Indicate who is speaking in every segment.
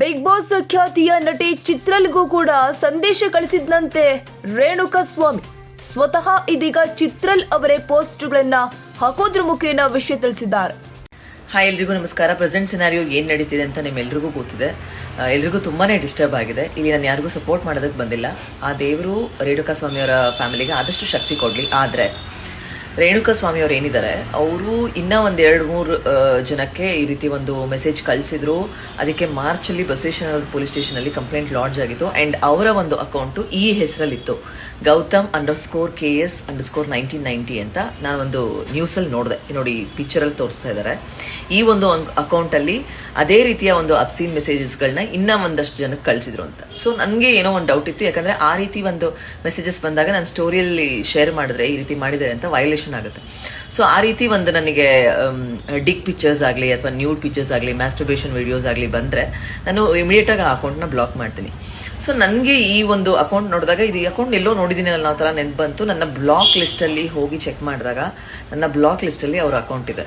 Speaker 1: Big boss ಖ್ಯಾತಿಯ ನಟಿ ಚಿತ್ರಲ್ಗೂ ಕೂಡ ಸಂದೇಶ ಕಳಿಸಿದ್ನಂತೆ ರೇಣುಕಾ ಸ್ವಾಮಿ. ಸ್ವತಃ ಇದೀಗ ಚಿತ್ರಲ್ ಅವರೇ ಪೋಸ್ಟ್ಗಳನ್ನ ಹಾಕೋದ್ರ ಮುಖೇನ ವಿಷಯ ತಿಳಿಸಿದ್ದಾರೆ.
Speaker 2: ಹಾಯ್ ಎಲ್ರಿಗೂ ನಮಸ್ಕಾರ. ಪ್ರೆಸೆಂಟ್ ಸಿನಾರಿಯೋ ಏನು ನಡೀತಿದೆ ಅಂತ ನಿಮ್ಮೆಲ್ರಿಗೂ ಗೊತ್ತಿದೆ. ಎಲ್ರಿಗೂ ತುಂಬಾನೇ ಡಿಸ್ಟರ್ಬ್ ಆಗಿದೆ. ಇಲ್ಲಿ ನಾನು ಯಾರಿಗೂ ಸಪೋರ್ಟ್ ಮಾಡೋದಕ್ಕೆ ಬಂದಿಲ್ಲ. ಆ ದೇವರು ರೇಣುಕಾ ಸ್ವಾಮಿಯವರ ಫ್ಯಾಮಿಲಿಗೆ ಆದಷ್ಟು ಶಕ್ತಿ ಕೊಡಲಿ. ಆದರೆ ರೇಣುಕಾ ಸ್ವಾಮಿಯವ್ರು ಏನಿದ್ದಾರೆ, ಅವರು ಇನ್ನೂ ಒಂದು ಎರಡು ಮೂರು ಜನಕ್ಕೆ ಈ ರೀತಿ ಒಂದು ಮೆಸೇಜ್ ಕಳಿಸಿದ್ರು. ಅದಕ್ಕೆ ಮಾರ್ಚಲ್ಲಿ ಬಸವೇಶ್ವರ ಪೊಲೀಸ್ ಸ್ಟೇಷನಲ್ಲಿ ಕಂಪ್ಲೇಂಟ್ ಲಾಡ್ಜ್ ಆಗಿತ್ತು. ಆ್ಯಂಡ್ ಅವರ ಒಂದು ಅಕೌಂಟು ಈ ಹೆಸರಲ್ಲಿತ್ತು. Gautam underscore K S underscore nineteen ninety ಅಂತ ನಾನು ಒಂದು ನ್ಯೂಸಲ್ಲಿ ನೋಡಿದೆ. ನೋಡಿ ಪಿಕ್ಚರಲ್ಲಿ ತೋರಿಸ್ತಾ ಇದ್ದಾರೆ. ಈ ಒಂದು ಅಕೌಂಟಲ್ಲಿ ಅದೇ ರೀತಿಯ ಒಂದು ಅಬ್ಸೀನ್ ಮೆಸೇಜಸ್ಗಳನ್ನ ಇನ್ನೂ ಒಂದಷ್ಟು ಜನಕ್ಕೆ ಕಳಿಸಿದ್ರು ಅಂತ. ಸೊ ನನಗೆ ಏನೋ ಒಂದು ಡೌಟ್ ಇತ್ತು. ಯಾಕಂದರೆ ಆ ರೀತಿ ಒಂದು ಮೆಸೇಜಸ್ ಬಂದಾಗ ನಾನು ಸ್ಟೋರಿಯಲ್ಲಿ ಶೇರ್ ಮಾಡಿದ್ರೆ, ಈ ರೀತಿ ಮಾಡಿದರೆ ಅಂತ ವೈಲೇಷನ್ ಆಗುತ್ತೆ. ಸೊ ಆ ರೀತಿ ಒಂದು ನನಗೆ ಡಿಕ್ ಪಿಕ್ಚರ್ಸ್ ಆಗಲಿ ಅಥವಾ ನ್ಯೂಡ್ ಪಿಕ್ಚರ್ಸ್ ಆಗಲಿ ಮ್ಯಾಸ್ಟರ್ಬೇಷನ್ ವಿಡಿಯೋಸ್ ಆಗಲಿ ಬಂದರೆ, ನಾನು ಇಮಿಡಿಯೇಟಾಗಿ ಆ ಅಕೌಂಟ್ನ ಬ್ಲಾಕ್ ಮಾಡ್ತೀನಿ. ಸೊ ನನಗೆ ಈ ಒಂದು ಅಕೌಂಟ್ ನೋಡಿದಾಗ, ಇದು ಅಕೌಂಟ್ ಎಲ್ಲೋ ನೋಡಿದ್ದೀನಿ ಅನ್ನೋ ಥರ ನೆನಪು ಬಂತು ನನ್ನ ಬ್ಲಾಕ್ ಲಿಸ್ಟಲ್ಲಿ ಹೋಗಿ ಚೆಕ್ ಮಾಡಿದಾಗ, ನನ್ನ ಬ್ಲಾಕ್ ಲಿಸ್ಟಲ್ಲಿ ಅವ್ರ ಅಕೌಂಟ್ ಇದೆ.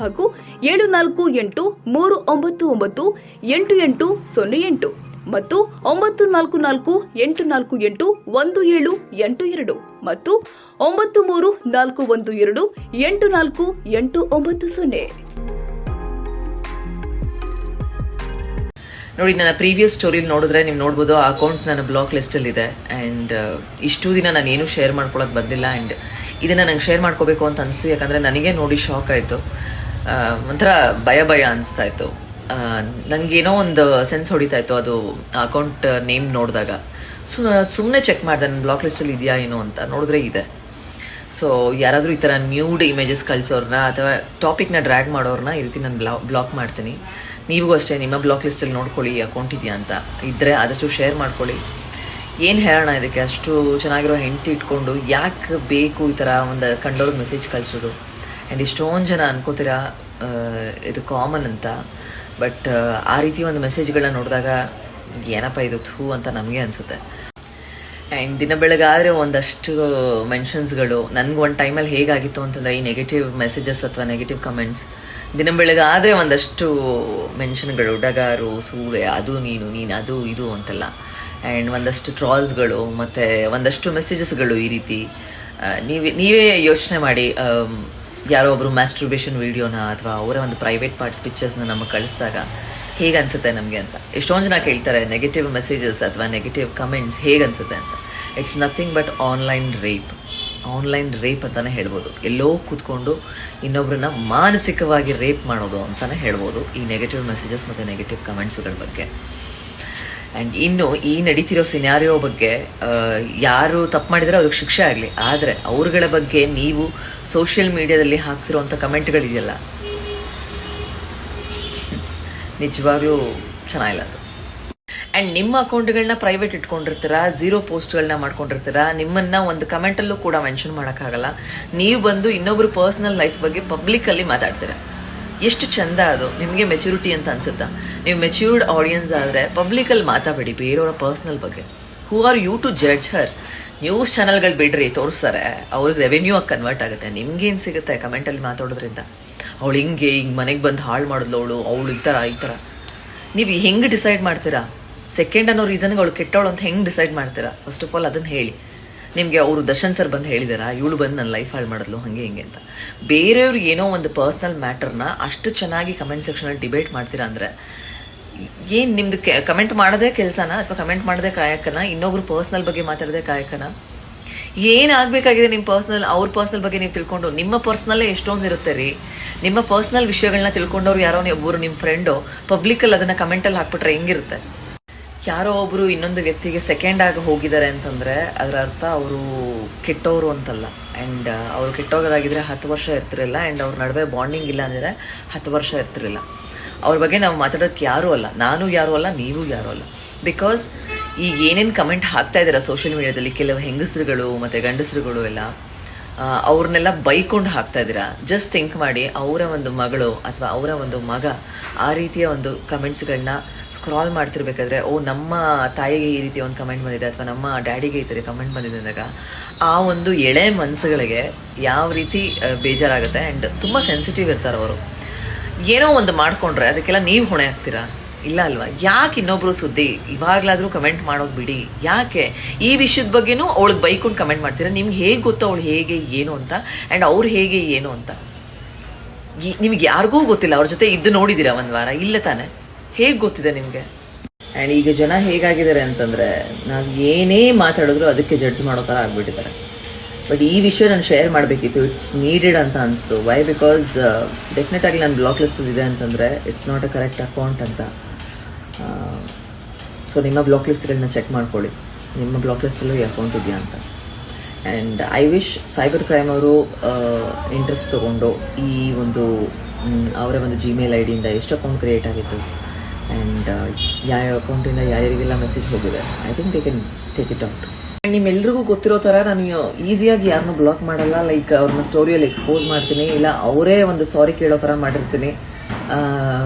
Speaker 1: ಹಾಗೂ ಏಳು ನಾಲ್ಕು ಎಂಟು ಮೂರು ಒಂಬತ್ತು ಒಂಬತ್ತು ಎಂಟು ಎಂಟು ಸೊನ್ನೆ ಎಂಟು ಮತ್ತು ಒಂಬತ್ತು ನಾಲ್ಕು ನಾಲ್ಕು ಎಂಟು ನಾಲ್ಕು ಎಂಟು ಒಂದು ಏಳು ಎಂಟು ಎರಡು ಮತ್ತು ಒಂಬತ್ತು ಮೂರು ನಾಲ್ಕು ಒಂದು ಎರಡು ಎಂಟು ನಾಲ್ಕು ಎಂಟು ಒಂಬತ್ತು ಸೊನ್ನೆ.
Speaker 2: ನೋಡಿ, ನನ್ನ ಪ್ರೀವಿಯಸ್ ಸ್ಟೋರಿಲಿ ನೋಡಿದ್ರೆ ನೀವು ನೋಡ್ಬೋದು, ಆ ಅಕೌಂಟ್ ನನ್ನ ಬ್ಲಾಕ್ ಲಿಸ್ಟಲ್ಲಿ ಇದೆ. ಆ್ಯಂಡ್ ಇಷ್ಟು ದಿನ ನಾನು ಏನು ಶೇರ್ ಮಾಡ್ಕೊಳಕ್ಕೆ ಬಂದಿಲ್ಲ. ಆ್ಯಂಡ್ ಇದನ್ನ ನಂಗೆ ಶೇರ್ ಮಾಡ್ಕೋಬೇಕು ಅಂತ ಅನಿಸ್ತು. ಯಾಕಂದ್ರೆ ನನಗೆ ನೋಡಿ ಶಾಕ್ ಆಯಿತು. ಒಂಥರ ಭಯ ಭಯ ಅನಿಸ್ತಾ ಇತ್ತು. ನನಗೇನೋ ಒಂದು ಸೆನ್ಸ್ ಹೊಡಿತಾ ಇತ್ತು ಅದು ಅಕೌಂಟ್ ನೇಮ್ ನೋಡಿದಾಗ. ಸೊ ಸುಮ್ಮನೆ ಚೆಕ್ ಮಾಡಿದೆ, ನನ್ನ ಬ್ಲಾಕ್ ಲಿಸ್ಟಲ್ಲಿ ಇದೆಯಾ ಏನೋ ಅಂತ, ನೋಡಿದ್ರೆ ಇದೆ. ಸೊ ಯಾರಾದರೂ ಈ ಥರ ನ್ಯೂಡ್ ಇಮೇಜಸ್ ಕಳಿಸೋರ್ನ ಅಥವಾ ಟಾಪಿಕ್ನ ಡ್ರ್ಯಾಗ್ ಮಾಡೋರ್ನ ಈ ರೀತಿ ನಾನು ಬ್ಲಾ ಬ್ಲಾಕ್ ಮಾಡ್ತೀನಿ. ನೀವಿಗೂ ಅಷ್ಟೇ, ನಿಮ್ಮ ಬ್ಲಾಕ್ ಲಿಸ್ಟಲ್ಲಿ ನೋಡ್ಕೊಳ್ಳಿ ಅಕೌಂಟ್ ಇದೆಯಾ ಅಂತ. ಇದ್ದರೆ ಆದಷ್ಟು ಶೇರ್ ಮಾಡ್ಕೊಳ್ಳಿ. ಏನು ಹೇಳೋಣ ಇದಕ್ಕೆ? ಅಷ್ಟು ಚೆನ್ನಾಗಿರೋ ಹೆಂಡತಿ ಇಟ್ಕೊಂಡು ಯಾಕೆ ಬೇಕು ಈ ಥರ ಒಂದು ಕಂಡೋರ್ಗೆ ಮೆಸೇಜ್ ಕಳಿಸೋದು? ಆ್ಯಂಡ್ ಇಷ್ಟೊಂದು ಜನ ಅನ್ಕೋತೀರಾ ಇದು ಕಾಮನ್ ಅಂತ. ಬಟ್ ಆ ರೀತಿ ಒಂದು ಮೆಸೇಜ್ಗಳನ್ನ ನೋಡಿದಾಗ ಏನಪ್ಪ ಇದು, ಥೂ ಅಂತ ನಮಗೆ ಅನಿಸುತ್ತೆ. ಆ್ಯಂಡ್ ದಿನ ಬೆಳಗಾದರೆ ಒಂದಷ್ಟು ಮೆನ್ಷನ್ಸ್ಗಳು ನನಗೆ ಒಂದು ಟೈಮಲ್ಲಿ ಹೇಗಾಗಿತ್ತು ಅಂತಂದರೆ ಈ ನೆಗೆಟಿವ್ ಮೆಸೇಜಸ್ ಅಥವಾ ನೆಗೆಟಿವ್ ಕಮೆಂಟ್ಸ್ ದಿನ ಬೆಳಗಾದರೆ ಒಂದಷ್ಟು ಮೆನ್ಷನ್ಗಳು ಡಗಾರು ಸೂಳೆ, ಅದು ನೀನು ನೀನು ಅದು, ಇದು ಅಂತೆಲ್ಲ. ಆ್ಯಂಡ್ ಒಂದಷ್ಟು ಟ್ರಾಲ್ಸ್ಗಳು ಮತ್ತು ಒಂದಷ್ಟು ಮೆಸೇಜಸ್ಗಳು ಈ ರೀತಿ. ನೀವೇ ನೀವೇ ಯೋಚನೆ ಮಾಡಿ ಯಾರೋ ಒಬ್ರು ಮ್ಯಾಸ್ಟ್ರಬೇಷನ್ ವಿಡಿಯೋನ ಅಥವಾ ಅವರ ಒಂದು ಪ್ರೈವೇಟ್ ಪಾರ್ಟ್ಸ್ ಪಿಕ್ಚರ್ಸ್ನ ನಮಗೆ ಕಳಿಸಿದಾಗ ಹೇಗೆ ಅನ್ಸುತ್ತೆ ನಮಗೆ ಅಂತ? ಎಷ್ಟೊಂದು ಜನ ಕೇಳ್ತಾರೆ ನೆಗೆಟಿವ್ ಮೆಸೇಜಸ್ ಅಥವಾ ನೆಗೆಟಿವ್ ಕಮೆಂಟ್ಸ್ ಹೇಗೆ ಅನ್ಸುತ್ತೆ ಅಂತ. It's nothing but online rape online rape ಅಂತಾನೆ ಹೇಳ್ಬೋದು. ಎಲ್ಲೋ ಕೂತ್ಕೊಂಡು ಇನ್ನೊಬ್ರನ್ನ ಮಾನಸಿಕವಾಗಿ ರೇಪ್ ಮಾಡೋದು ಅಂತಾನೆ ಹೇಳ್ಬೋದು ಈ ನೆಗೆಟಿವ್ ಮೆಸೇಜಸ್ ಮತ್ತು ನೆಗೆಟಿವ್ ಕಮೆಂಟ್ಸ್ಗಳ ಬಗ್ಗೆ. ಆ್ಯಂಡ್ ಇನ್ನು ಈ ನಡೀತಿರೋ ಸಿನಾರಿಯೋ ಬಗ್ಗೆ ಯಾರು ತಪ್ಪು ಮಾಡಿದ್ರೆ ಅವ್ರಿಗೆ ಶಿಕ್ಷೆ ಆಗಲಿ. ಆದರೆ ಅವ್ರಗಳ ಬಗ್ಗೆ ನೀವು ಸೋಷಿಯಲ್ ಮೀಡಿಯಾದಲ್ಲಿ ಹಾಕ್ತಿರೋಂಥ ಕಮೆಂಟ್ಗಳಿದೆಯಲ್ಲ. ನಿಜವಾಗ್ಲೂ ಚೆನ್ನಾಗಿಲ್ಲ ಅದು. ಆ್ಯಂಡ್ ನಿಮ್ಮ ಅಕೌಂಟ್ಗಳನ್ನ ಪ್ರೈವೇಟ್ ಇಟ್ಕೊಂಡಿರ್ತೀರಾ? ಝೀರೋ ಪೋಸ್ಟ್ಗಳನ್ನ ಮಾಡ್ಕೊಂಡಿರ್ತೀರಾ? ನಿಮ್ಮನ್ನ ಒಂದು ಕಮೆಂಟಲ್ಲೂ ಕೂಡ ಮೆನ್ಷನ್ ಮಾಡೋಕ್ಕಾಗಲ್ಲ. ನೀವು ಬಂದು ಇನ್ನೊಬ್ರು ಪರ್ಸನಲ್ ಲೈಫ್ ಬಗ್ಗೆ ಪಬ್ಲಿಕಲ್ಲಿ ಮಾತಾಡ್ತೀರಾ. ಎಷ್ಟು ಚಂದ ಅದು. ನಿಮಗೆ ಮೆಚುರಿಟಿ ಅಂತ ಅನ್ಸುತ್ತಾ? ನೀವು ಮೆಚ್ಯೂರ್ಡ್ ಆಡಿಯನ್ಸ್ ಆದರೆ ಪಬ್ಲಿಕಲ್ಲಿ ಮಾತಾಡಬೇಡಿ, ಬೇರೆಯವರ ಪರ್ಸ್ನಲ್ ಬಗ್ಗೆ. Who are you to judge her news ಚಾನಲ್ಗಳು ಬಿಡ್ರಿ, ತೋರಿಸ್ತಾರೆ. ಅವ್ರಿಗೆ ರೆವೆನ್ಯೂ ಆಗಿ ಕನ್ವರ್ಟ್ ಆಗುತ್ತೆ. ನಿಮ್ಗೇನು ಸಿಗುತ್ತೆ ಕಮೆಂಟಲ್ಲಿ ಮಾತಾಡೋದ್ರಿಂದ? ಅವಳು ಹಿಂಗೆ ಹಿಂಗೆ ಮನೆಗೆ ಬಂದು ಹಾಳು ಮಾಡಿದ್ಲು ಅವಳು ಅವಳು ಈ ಥರ ಈ ಥರ ನೀವು ಹೆಂಗೆ ಡಿಸೈಡ್ ಮಾಡ್ತೀರಾ? ಸೆಕೆಂಡ್ ಅನ್ನೋ ರೀಸನ್ಗೆ ಅವಳು ಕೆಟ್ಟವಳು ಅಂತ ಹೆಂಗೆ ಡಿಸೈಡ್ ಮಾಡ್ತೀರಾ? ಫಸ್ಟ್ ಆಫ್ ಆಲ್ ಅದನ್ನು ಹೇಳಿ. ನಿಮಗೆ ಅವರು ದರ್ಶನ್ ಸರ್ ಬಂದು ಹೇಳಿದಾರ, ಇವಳು ಬಂದು ನನ್ನ ಲೈಫ್ ಹಾಳು ಮಾಡಿದ್ಲು, ಹಾಗೆ ಹಿಂಗೆ ಅಂತ. ಬೇರೆಯವ್ರು ಏನೋ ಒಂದು ಪರ್ಸ್ನಲ್ ಮ್ಯಾಟರ್ನ ಅಷ್ಟು ಚೆನ್ನಾಗಿ ಕಮೆಂಟ್ ಸೆಕ್ಷನಲ್ಲಿ ಡಿಬೇಟ್ ಮಾಡ್ತೀರಾ ಅಂದ್ರೆ, ಏನು ನಿಮ್ದು ಕಮೆಂಟ್ ಮಾಡದೇ ಕೆಲಸನ ಅಥವಾ ಕಮೆಂಟ್ ಮಾಡದೆ ಕಾಯಕನ, ಇನ್ನೊಬ್ರು ಪರ್ಸ್ನಲ್ ಬಗ್ಗೆ ಮಾತಾಡದೇ ಕಾಯಕನ? ಆಗ್ಬೇಕಾಗಿದೆ ನಿಮ್ಮ ಪರ್ಸ್ನಲ್ ಅವ್ರ ಪರ್ಸ್ನಲ್ ಬಗ್ಗೆ ನೀವು ತಿಳ್ಕೊಂಡು, ನಿಮ್ಮ ಪರ್ಸ್ನಲ್ಲೇ ಎಷ್ಟೊಂದು ಇರುತ್ತೆ ರೀ? ನಿಮ್ಮ ಪರ್ಸ್ನಲ್ ವಿಷಯಗಳನ್ನ ತಿಳ್ಕೊಂಡವ್ರು ಯಾರೋ ಒಬ್ಬರು ನಿಮ್ಮ ಫ್ರೆಂಡು ಪಬ್ಲಿಕಲ್ಲಿ ಅದನ್ನ ಕಮೆಂಟಲ್ಲಿ ಹಾಕ್ಬಿಟ್ರೆ ಹೆಂಗಿರುತ್ತೆ? ಯಾರೋ ಒಬ್ರು ಇನ್ನೊಂದು ವ್ಯಕ್ತಿಗೆ ಸೆಕೆಂಡ್ ಆಗಿ ಹೋಗಿದ್ದಾರೆ ಅಂತಂದ್ರೆ ಅದರ ಅರ್ಥ ಅವರು ಕೆಟ್ಟವರು ಅಂತಲ್ಲ. ಅಂಡ್ ಅವರು ಕೆಟ್ಟವರಾಗಿದ್ರೆ ಹತ್ತು ವರ್ಷ ಇರ್ತಿರಲಿಲ್ಲ. ಅಂಡ್ ಅವ್ರ ನಡುವೆ ಬಾಂಡಿಂಗ್ ಇಲ್ಲ ಅಂದರೆ ಹತ್ತು ವರ್ಷ ಇರ್ತಿರಲಿಲ್ಲ. ಅವ್ರ ಬಗ್ಗೆ ನಾವು ಮಾತಾಡೋಕೆ ಯಾರೂ ಅಲ್ಲ. ನಾನು ಯಾರೂ ಅಲ್ಲ, ನೀವು ಯಾರೂ ಅಲ್ಲ. ಬಿಕಾಸ್ ಈಗ ಏನೇನು ಕಮೆಂಟ್ ಹಾಕ್ತಾ ಇದ್ದಾರೆ ಸೋಷಿಯಲ್ ಮೀಡಿಯಾದಲ್ಲಿ ಕೆಲವು ಹೆಂಗಸರುಗಳು ಮತ್ತು ಗಂಡಸರುಗಳು ಎಲ್ಲ. ಅವ್ರನ್ನೆಲ್ಲ ಬೈಕೊಂಡು ಹಾಕ್ತಾ ಇದ್ದೀರಾ? ಜಸ್ಟ್ ಥಿಂಕ್ ಮಾಡಿ, ಅವರ ಒಂದು ಮಗಳು ಅಥವಾ ಅವರ ಒಂದು ಮಗ ಆ ರೀತಿಯ ಒಂದು ಕಮೆಂಟ್ಸ್ಗಳನ್ನ ಸ್ಕ್ರಾಲ್ ಮಾಡ್ತಿರ್ಬೇಕಾದ್ರೆ, ಓ, ನಮ್ಮ ತಾಯಿಗೆ ಈ ರೀತಿ ಒಂದು ಕಮೆಂಟ್ ಬಂದಿದೆ ಅಥವಾ ನಮ್ಮ ಡ್ಯಾಡಿಗೆ ಈ ಥರ ಕಮೆಂಟ್ ಬಂದಿದೆ ಅಂದಾಗ, ಆ ಒಂದು ಎಳೆ ಮನಸ್ಸುಗಳಿಗೆ ಯಾವ ರೀತಿ ಬೇಜಾರಾಗುತ್ತೆ ಆ್ಯಂಡ್ ತುಂಬ ಸೆನ್ಸಿಟಿವ್ ಇರ್ತಾರೆ ಅವರು. ಏನೋ ಒಂದು ಮಾಡಿಕೊಂಡ್ರೆ ಅದಕ್ಕೆಲ್ಲ ನೀವು ಹೊಣೆ ಆಗ್ತೀರಾ ಇಲ್ಲ ಅಲ್ವಾ? ಯಾಕೆ ಇನ್ನೊಬ್ರು ಸುದ್ದಿ? ಇವಾಗ್ಲಾದ್ರೂ ಕಮೆಂಟ್ ಮಾಡೋದು ಬಿಡಿ. ಯಾಕೆ? ಈ ವಿಷಯದ ಬಗ್ಗೆನೂ ಅವಳಿಗೆ ಬೈಕೊಂಡು ಕಮೆಂಟ್ ಮಾಡ್ತೀರಾ? ನಿಮ್ಗೆ ಹೇಗೆ ಗೊತ್ತು ಅವಳು ಹೇಗೆ, ಏನು ಅಂತ? ಆ್ಯಂಡ್ ಅವ್ರು ಹೇಗೆ, ಏನು ಅಂತ? ನಿಮ್ಗೆ ಯಾರಿಗೂ ಗೊತ್ತಿಲ್ಲ. ಅವ್ರ ಜೊತೆ ಇದ್ದು ನೋಡಿದ್ದೀರಾ ಒಂದು ವಾರ? ಇಲ್ಲ ತಾನೆ. ಹೇಗೆ ಗೊತ್ತಿದೆ ನಿಮಗೆ? ಆ್ಯಂಡ್ ಈಗ ಜನ ಹೇಗಾಗಿದ್ದಾರೆ ಅಂತಂದ್ರೆ, ನಾವು ಏನೇ ಮಾತಾಡಿದ್ರು ಅದಕ್ಕೆ ಜಡ್ಜ್ ಮಾಡೋ ಥರ ಆಗ್ಬಿಟ್ಟಿದ್ದಾರೆ. ಬಟ್ ಈ ವಿಷಯ ನಾನು ಶೇರ್ ಮಾಡಬೇಕಿತ್ತು. ಇಟ್ಸ್ ನೀಡೆಡ್ ಅಂತ ಅನಿಸ್ತು. ವೈ ಬಿಕಾಸ್ ಡೆಫಿನೆಟ್ ಆಗಿ ನಾನು ಬ್ಲಾಕ್ ಲಿಸ್ಟ್ ಇದೆ ಅಂತಂದರೆ it's not a correct account ಅಂತ. ಸೊ ನಿಮ್ಮ ಬ್ಲಾಕ್ ಲಿಸ್ಟ್ಗಳನ್ನ ಚೆಕ್ ಮಾಡ್ಕೊಳ್ಳಿ. ನಿಮ್ಮ ಬ್ಲಾಕ್ ಲಿಸ್ಟಲ್ಲೂ ಅಕೌಂಟ್ ಇದೆಯಾ ಅಂತ. And I wish cyber crime ಅವರು ಇಂಟ್ರೆಸ್ಟ್ ತೊಗೊಂಡು ಈ ಒಂದು ಅವರ ಒಂದು ಜಿಮೇಲ್ ಐ ಡಿಯಿಂದ ಎಷ್ಟು ಅಕೌಂಟ್ ಕ್ರಿಯೇಟ್ ಆಗಿತ್ತು. ಆ್ಯಂಡ್ ಯಾವ ಅಕೌಂಟಿಂದ ಯಾರ್ಯಾರಿಗೆಲ್ಲ ಮೆಸೇಜ್ ಹೋಗಿದೆ. I think they can take it out ನಿಮ್ಮೆಲ್ರಿಗೂ ಗೊತ್ತಿರೋ ಥರ ನಾನು ಈಸಿಯಾಗಿ ಯಾರನ್ನೂ ಬ್ಲಾಕ್ ಮಾಡಲ್ಲ. ಲೈಕ್ ಅವ್ರನ್ನ ಸ್ಟೋರಿಯಲ್ಲಿ ಎಕ್ಸ್ಪೋಸ್ ಮಾಡ್ತೀನಿ. ಇಲ್ಲ, ಅವರೇ ಒಂದು ಸಾರಿ ಕೇಳೋ ಥರ ಮಾಡಿರ್ತೀನಿ.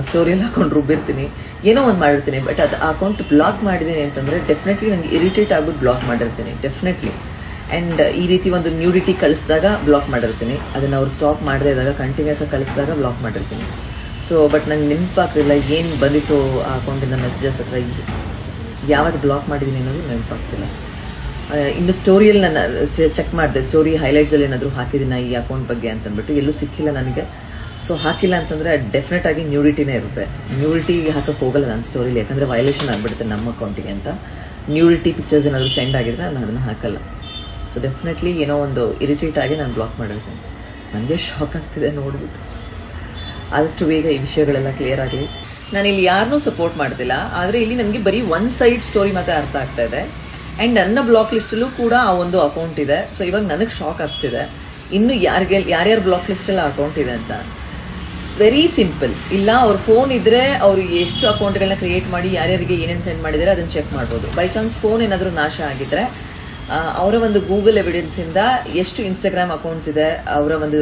Speaker 2: ಸ್ಟೋರಿಯಲ್ಲಿ ಹಾಕೊಂಡು ರುಬ್ಬಿರ್ತೀನಿ. ಏನೋ ಒಂದು ಮಾಡಿರ್ತೀನಿ ಬಟ್ ಅದು ಅಕೌಂಟ್ ಬ್ಲಾಕ್ ಮಾಡಿದ್ದೀನಿ ಅಂತಂದರೆ ಡೆಫಿನೆಟ್ಲಿ ನನಗೆ ಇರಿಟೇಟ್ ಆಗ್ಬಿಟ್ಟು ಬ್ಲಾಕ್ ಮಾಡಿರ್ತೀನಿ ಡೆಫಿನೆಟ್ಲಿ ಆ್ಯಂಡ್ ಈ ರೀತಿ ಒಂದು ನ್ಯೂಡಿಟಿ ಕಳಿಸಿದಾಗ ಬ್ಲಾಕ್ ಮಾಡಿರ್ತೀನಿ. ಅದನ್ನು ಅವ್ರು ಸ್ಟಾಪ್ ಮಾಡದೇ ಇದ್ದಾಗ ಕಂಟಿನ್ಯೂಸ್ ಆಗಿ ಕಳಿಸಿದಾಗ ಬ್ಲಾಕ್ ಮಾಡಿರ್ತೀನಿ. ಸೊ ಬಟ್ ನಂಗೆ ನೆನಪಾಗ್ತಿಲ್ಲ ಏನು ಬಂದಿತ್ತು ಆ ಅಕೌಂಟಿಂದ ಮೆಸೇಜಸ್ ಅಥವಾ ಯಾವತ್ತು ಬ್ಲಾಕ್ ಮಾಡಿದ್ದೀನಿ ಅನ್ನೋದು ನೆನಪಾಗ್ತಿಲ್ಲ. ಇನ್ನು ಸ್ಟೋರಿಯಲ್ಲಿ ನಾನು ಚೆಕ್ ಮಾಡಿದೆ. ಸ್ಟೋರಿ ಹೈಲೈಟ್ಸಲ್ಲಿ ಏನಾದರೂ ಹಾಕಿದ್ದೀನಿ ಈ ಅಕೌಂಟ್ ಬಗ್ಗೆ ಅಂತಂದ್ಬಿಟ್ಟು ಎಲ್ಲೂ ಸಿಕ್ಕಿಲ್ಲ ನನಗೆ. ಸೊ ಹಾಕಿಲ್ಲ ಅಂತಂದ್ರೆ ಡೆಫಿನೆಟ್ ಆಗಿ ನ್ಯೂಡಿಟಿನೇ ಇರುತ್ತೆ. ನ್ಯೂಡಿಟಿ ಹಾಕಕ್ಕೆ ಹೋಗಲ್ಲ ನನ್ನ ಸ್ಟೋರಿಲಿ ಯಾಕಂದರೆ ವೈಲೇಷನ್ ಆಗಿಬಿಡುತ್ತೆ ನಮ್ಮ ಅಕೌಂಟಿಗೆ ಅಂತ. ನ್ಯೂಡಿಟಿ ಪಿಕ್ಚರ್ಸ್ ಏನಾದರೂ ಸೆಂಡ್ ಆಗಿದ್ರೆ ನಾನು ಅದನ್ನು ಹಾಕಲ್ಲ. ಸೊ ಡೆಫಿನೆಟ್ಲಿ ಏನೋ ಒಂದು ಇರಿಟೇಟ್ ಆಗಿ ನಾನು ಬ್ಲಾಕ್ ಮಾಡಿರ್ತೀನಿ ನನಗೆ ಶಾಕ್ ಆಗ್ತಿದೆ ನೋಡಿಬಿಟ್ಟು. ಆದಷ್ಟು ಬೇಗ ಈ ವಿಷಯಗಳೆಲ್ಲ ಕ್ಲಿಯರ್ ಆಗಲಿ. ನಾನು ಇಲ್ಲಿ ಯಾರನ್ನೂ ಸಪೋರ್ಟ್ ಮಾಡ್ತಿಲ್ಲ. ಆದರೆ ಇಲ್ಲಿ ನನಗೆ ಬರೀ ಒನ್ ಸೈಡ್ ಸ್ಟೋರಿ ಮತ್ತೆ ಅರ್ಥ ಆಗ್ತಾ ಇದೆ. ಆ್ಯಂಡ್ ನನ್ನ ಬ್ಲಾಕ್ ಲಿಸ್ಟಲ್ಲೂ ಕೂಡ ಆ ಒಂದು ಅಕೌಂಟ್ ಇದೆ. ಸೊ ಇವಾಗ ನನಗೆ ಶಾಕ್ ಆಗ್ತಿದೆ. ಇನ್ನು ಯಾರಿಗೆ ಯಾರ್ಯಾರು ಬ್ಲಾಕ್ ಲಿಸ್ಟಲ್ಲಿ ಅಕೌಂಟ್ ಇದೆ ಅಂತ. ಇಟ್ಸ್ ವೆರಿ ಸಿಂಪಲ್ ಇಲ್ಲ, ಅವ್ರ ಫೋನ್ ಇದ್ರೆ ಅವರು ಎಷ್ಟು ಅಕೌಂಟ್ಗಳನ್ನ ಕ್ರಿಯೇಟ್ ಮಾಡಿ, ಯಾರ್ಯಾರಿಗೆ ಏನೇನು ಸೆಂಡ್ ಮಾಡಿದ್ರೆ ಅದನ್ನು ಚೆಕ್ ಮಾಡ್ಬೋದು. ಬೈ ಚಾನ್ಸ್ ಫೋನ್ ಏನಾದರೂ ನಾಶ ಆಗಿದ್ರೆ ಅವರ ಒಂದು ಗೂಗಲ್ ಎವಿಡೆನ್ಸ್ ಇಂದ ಎಷ್ಟು ಇನ್ಸ್ಟಾಗ್ರಾಮ್ ಅಕೌಂಟ್ಸ್ ಇದೆ, ಅವರ ಒಂದು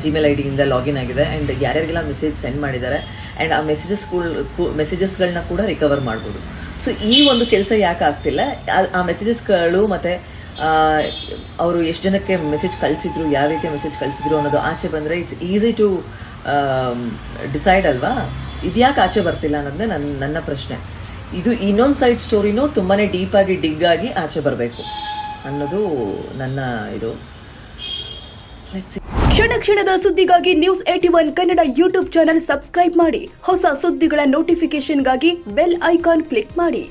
Speaker 2: ಜಿಮೇಲ್ ಐ ಡಿಯಿಂದ ಲಾಗಿನ್ ಆಗಿದೆ ಅಂಡ್ ಯಾರ್ಯಾರಿಗೆಲ್ಲ ಮೆಸೇಜ್ ಸೆಂಡ್ ಮಾಡಿದ್ದಾರೆ ಅಂಡ್ ಆ ಮೆಸೇಜಸ್ ಮೆಸೇಜಸ್ಗಳನ್ನ ಕೂಡ ರಿಕವರ್ ಮಾಡ್ಬೋದು. ಸೊ ಈ ಒಂದು ಕೆಲಸ ಯಾಕೆ ಆಗ್ತಿಲ್ಲ, ಆ- ಆ ಮೆಸೇಜಸ್ಗಳು ಮತ್ತೆ ಅವರು ಎಷ್ಟು ಜನಕ್ಕೆ ಮೆಸೇಜ್ ಕಳಿಸಿದ್ರು, ಯಾವ ರೀತಿಯ ಮೆಸೇಜ್ ಕಳಿಸಿದ್ರು ಅನ್ನೋದು ಆಚೆ ಬಂದ್ರೆ ಇಟ್ಸ್ ಈಸಿ ಟು ಡಿಸೈಡ್ ಅಲ್ವಾ? ಇದ್ಯಾಕೆ ಆಚೆ ಬರ್ತಿಲ್ಲ ಅನ್ನೋದೇ ನನ್ನ ನನ್ನ ಪ್ರಶ್ನೆ. ಇದು ಇನ್ನೊಂದು ಸೈಡ್ ಸ್ಟೋರಿನೂ ತುಂಬಾನೇ ಡೀಪ್ ಆಗಿ ಡಿಗ್ ಆಗಿ ಆಚೆ ಬರಬೇಕು ಅನ್ನೋದು ನನ್ನ ಇದು.
Speaker 1: ಕ್ಷಣ ಕ್ಷಣದ ಸುದ್ದಿಗಾಗಿ news eighty one Kannada YouTube channel subscribe ಮಾಡಿ. ಹೊಸ ಸುದ್ದಿಗಳ ನೋಟಿಫಿಕೇಶನ್ಗಾಗಿ ಬೆಲ್ ಐಕಾನ್ ಕ್ಲಿಕ್ ಮಾಡಿ.